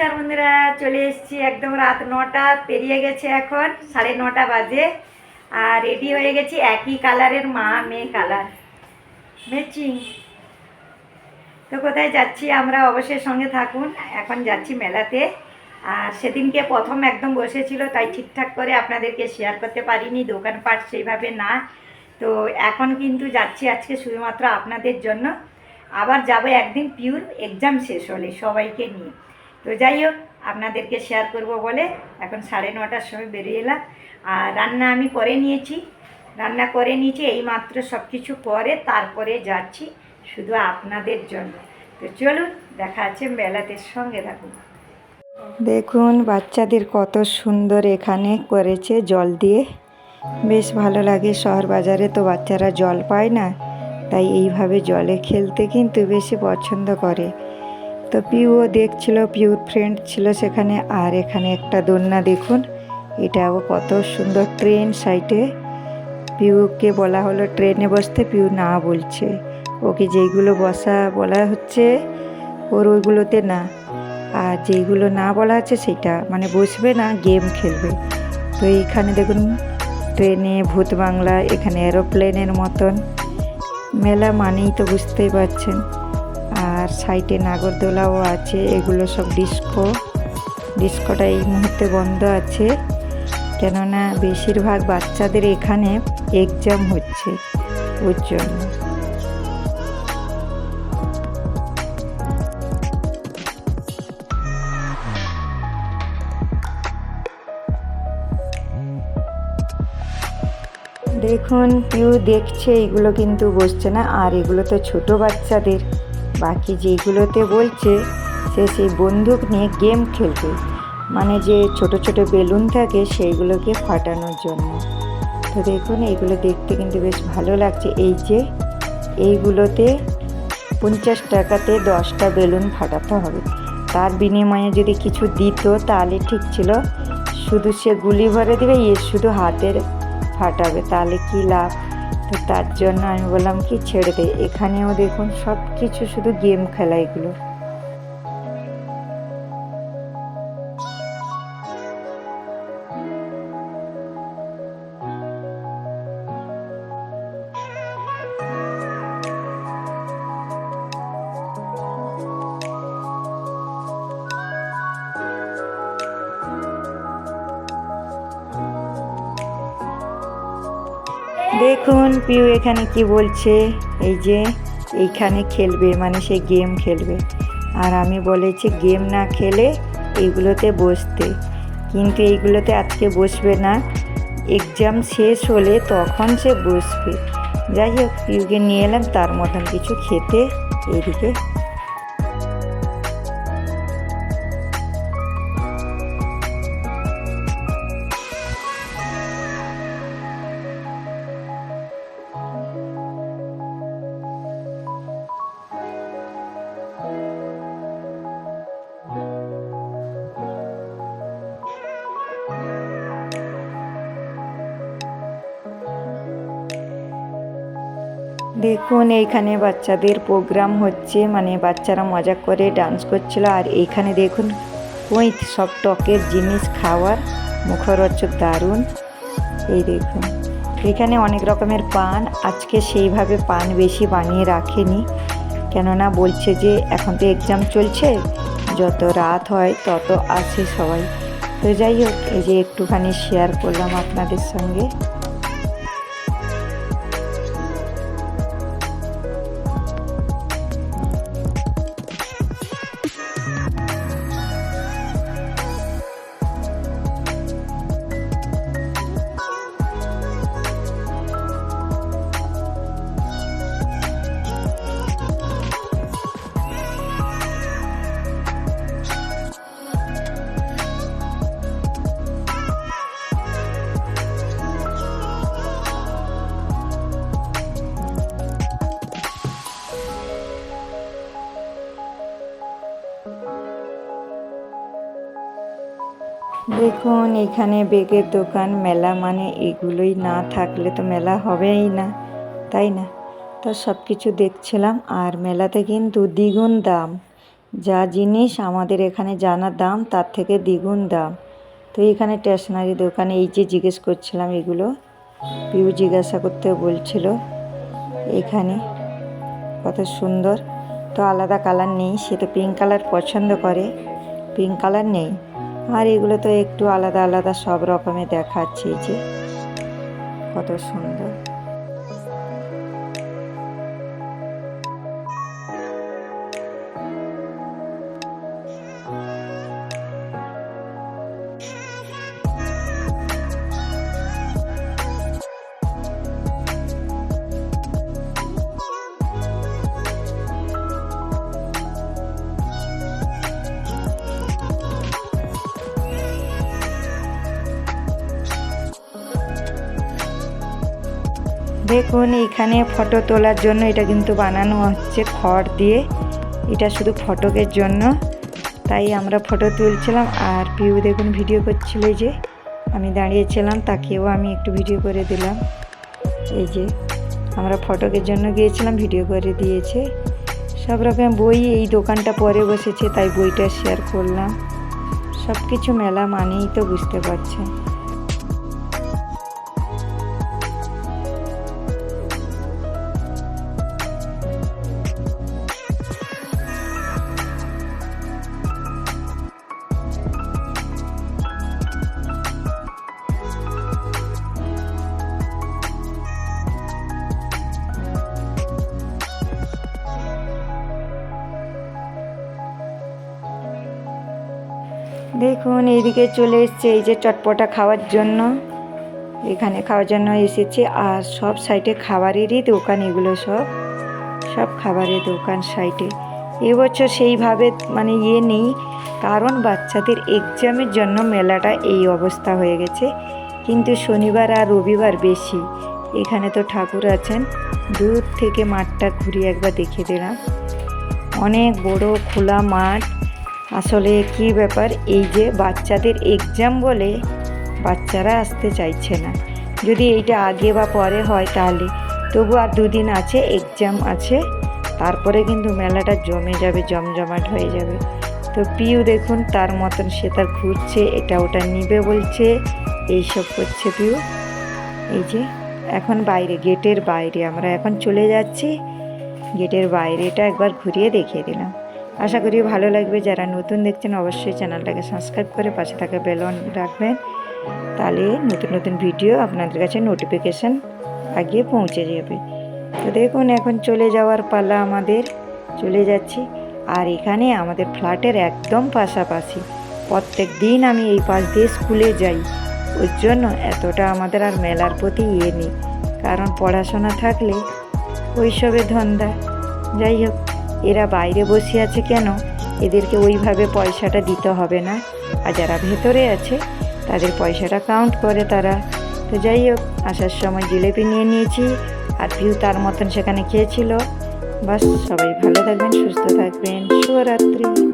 নমস্কার বন্ধুরা, চলে এসেছি একদম রাত নটা, পেরিয়ে গেছে এখন সাড়ে নটা বাজে আর রেডি হয়ে গেছি একই কালারের মা মেয়ে কালার ম্যাচিং তো কোথায় যাচ্ছি আমরা অবশ্যই সঙ্গে থাকুন, এখন যাচ্ছি মেলাতে। আর সেদিনকে প্রথম একদম বসেছিল, তাই ঠিকঠাক করে আপনাদেরকে শেয়ার করতে পারিনি, দোকানপাট সেইভাবে না। তো এখন কিন্তু যাচ্ছি আজকে শুধুমাত্র আপনাদের জন্য। আবার যাব একদিন পিওর এক্সাম শেষ হলে সবাইকে নিয়ে। তো যাই হোক আপনাদেরকে শেয়ার করব বলে এখন সাড়ে নটার সময় বেরিয়ে এলাম। আর রান্না আমি করে নিয়েছি। রান্না করে নিয়েছি এই মাত্র সব কিছু করে তারপরে যাচ্ছি শুধু আপনাদের জন্য। তো চলুন, দেখা আছে মেলাতে সঙ্গে থাকুন। দেখুন, বাচ্চাদের কত সুন্দর এখানে করেছে জল দিয়ে। বেশ ভালো লাগে শহর বাজারে তো বাচ্চারা জল পায় না, তাই এইভাবে জলে খেলতে কিন্তু বেশি পছন্দ করে। তো পিউও দেখছিল, পিউর ফ্রেন্ড ছিল সেখানে। আর এখানে একটা দোলনা দেখুন, এটাও কত সুন্দর ট্রেন সাইডে পিউকে বলা হলো ট্রেনে বসতে, পিউ না বলছে। ওকে যেইগুলো বসা, বলা হচ্ছে, ওর ওইগুলোতে না। আর যেইগুলো না বলা আছে সেটা মানে বসবে না, গেম খেলবে। তো এইখানে দেখুন ট্রেনে ভূত বাংলা এখানে এরোপ্লেনের মতন। মেলা মানেই তো বুঝতেই পারছেন। আর সাইডে নাগরদোলাও আছে, এগুলো সব ডিস্কো। ডিস্কোটা এই মুহূর্তে বন্ধ আছে, কেননা বেশিরভাগ বাচ্চাদের এখানে এক্সাম হচ্ছে, ওর জন্য। দেখুন, কেউ দেখছে, এগুলো কিন্তু বসছে না, আর এগুলো তো ছোট বাচ্চাদের। বাকি যেগুলোতে বলছে, সে সেই বন্দুক নিয়ে গেম খেলবে। মানে যে ছোট ছোট বেলুন থাকে, সেইগুলোকে ফাটানোর জন্য। তো দেখুন, এগুলো দেখতে কিন্তু বেশ ভালো লাগছে। এই যে, এইগুলোতে পঞ্চাশ টাকাতে দশটা বেলুন ফাটাতে হবে। তার বিনিময়ে যদি কিছু দিত, তাহলে ঠিক ছিল। শুধু সে গুলি ভরে দেবে, এ শুধু হাতের ফাটাবে। তাহলে কি লাভ? তো তার জন্য আমি বললাম কি ছেড়ে দে। এখানেও দেখুন সব কিছু শুধু গেম খেলা এগুলো। দেখুন পিউ এখানে কি বলছে। এই যে এইখানে খেলবে মানে সে গেম খেলবে। আর আমি বলেছি গেম না খেলে এইগুলোতে বসতে। কিন্তু এইগুলোতে আজকে বসবে না। এক্সাম শেষ হলে তখন সে বসবে। যাই হোক, পিউকে নিয়ে এলাম, তার মতন কিছু খেতে। এইদিকে দেখুন, এইখানে বাচ্চাদের প্রোগ্রাম হচ্ছে। মানে বাচ্চারা মজা করে ডান্স করছিল। আর এইখানে দেখুন, ওই সব টকের জিনিস খাওয়ার মুখরোচক দারুণ। এই দেখুন, এখানে অনেক রকমের পান। আজকে সেইভাবে পান বেশি বানিয়ে রাখেনি। কেননা বলছে যে, এখন তো এক্সাম চলছে। যত রাত হয়, তত আসে সবাই। তো যাই হোক, এই যে একটুখানি শেয়ার করলাম আপনাদের সঙ্গে। দেখুন, এখানে বেগের দোকান, মেলা মানে এগুলোই না থাকলে তো মেলা হবেই না, তাই না? তো সব কিছু দেখছিলাম, আর মেলাতে কিন্তু দ্বিগুণ দাম। যা জিনিস আমাদের এখানে জানা দাম, তার থেকে দ্বিগুণ দাম। তো এখানে স্টেশনারি দোকানে এই যে জিজ্ঞেস করছিলাম এগুলো, পিউ জিজ্ঞাসা করতে বলছিল, এখানে কত সুন্দর। তো আলাদা কালার নেই, সে তো পিঙ্ক কালার পছন্দ করে পিঙ্ক কালার নেই। আর এগুলো তো একটু আলাদা আলাদা সব রকমের দেখাচ্ছে যে কত সুন্দর। দেখুন এখানে ফটো তোলার জন্য এটা কিন্তু বানানো হচ্ছে খড় দিয়ে। এটা শুধু ফটকের জন্য। তাই আমরা ফটো তুলছিলাম আর পিউ দেখুন ভিডিও করছিল যে। আমি দাঁড়িয়েছিলাম, তাকেও আমি একটু ভিডিও করে দিলাম। এই যে, আমরা ফটোকের জন্য গিয়েছিলাম ভিডিও করে দিয়েছে। সব রকম বই এই দোকানটা পরে বসেছে, তাই বইটা শেয়ার করলাম। সব কিছু মেলা মানেই তো বুঝতে পারছেন। দেখুন, এইদিকে চলে এসছে এই যে চটপটা খাওয়ার জন্য। এখানে খাওয়ার জন্য এসেছে আর সব সাইডে খাবারেরই দোকান এগুলো সব। সব খাবারের দোকান সাইডে এবছর সেইভাবে মানে ইয়ে নেই, কারণ বাচ্চাদের এক্সামের জন্য মেলাটা এই অবস্থা হয়ে গেছে। কিন্তু শনিবার আর রবিবার বেশি। এখানে তো ঠাকুর আছেন। দূর থেকে মাঠটা ঘুরিয়ে একবার দেখে দিলাম। অনেক বড়, খোলা মাঠ। আসলে কি ব্যাপার? এই যে বাচ্চাদের এক্সাম বলে বাচ্চারা আসতে চাইছে না। যদি এইটা আগে বা পরে হয় তাহলে। তবু আর দুদিন আছে এক্সাম আছে। তারপরে কিন্তু মেলাটা জমে যাবে, জমজমাট হয়ে যাবে। তো পিউ দেখুন, তার মতন সে তার ঘুরছে এটা ওটা নিবে বলছে, এইসব করছে পিউ। এই যে, এখন বাইরে, গেটের বাইরে, আমরা এখন চলে যাচ্ছি। গেটের বাইরেটা একবার ঘুরিয়ে দেখিয়ে দিলাম। আশা করি ভালো লাগবে। যারা নতুন দেখছেন, অবশ্যই চ্যানেলটাকে সাবস্ক্রাইব করে পাশে থাকা বেলন রাখবেন। তাহলে নতুন নতুন ভিডিও আপনাদের কাছে নোটিফিকেশান আগিয়ে পৌঁছে যাবে। তো দেখুন, এখন চলে যাওয়ার পালা আমাদের। চলে যাচ্ছি। আর এখানে আমাদের ফ্ল্যাটের একদম পাশাপাশি প্রত্যেক দিন আমি এই পাশ দিয়ে স্কুলে যাই। ওর জন্য এতটা আমাদের আর মেলার প্রতি ইয়ে নেই। কারণ পড়াশোনা থাকলে ওইসবের ধন্দা। যাই হোক। এরা বাইরে বসে আছে কেন? এদেরকে ওইভাবে পয়সাটা দিতে হবে না। আর যারা ভেতরে আছে, তাদের পয়সাটা কাউন্ট করে তারা। তো যাই হোক, আসার সময় জিলেপি নিয়ে নিয়েছি। আর পিউ তার মতন সেখানে খেয়েছিল। বাস, সবাই ভালো থাকবেন, সুস্থ থাকবেন। শুভরাত্রি।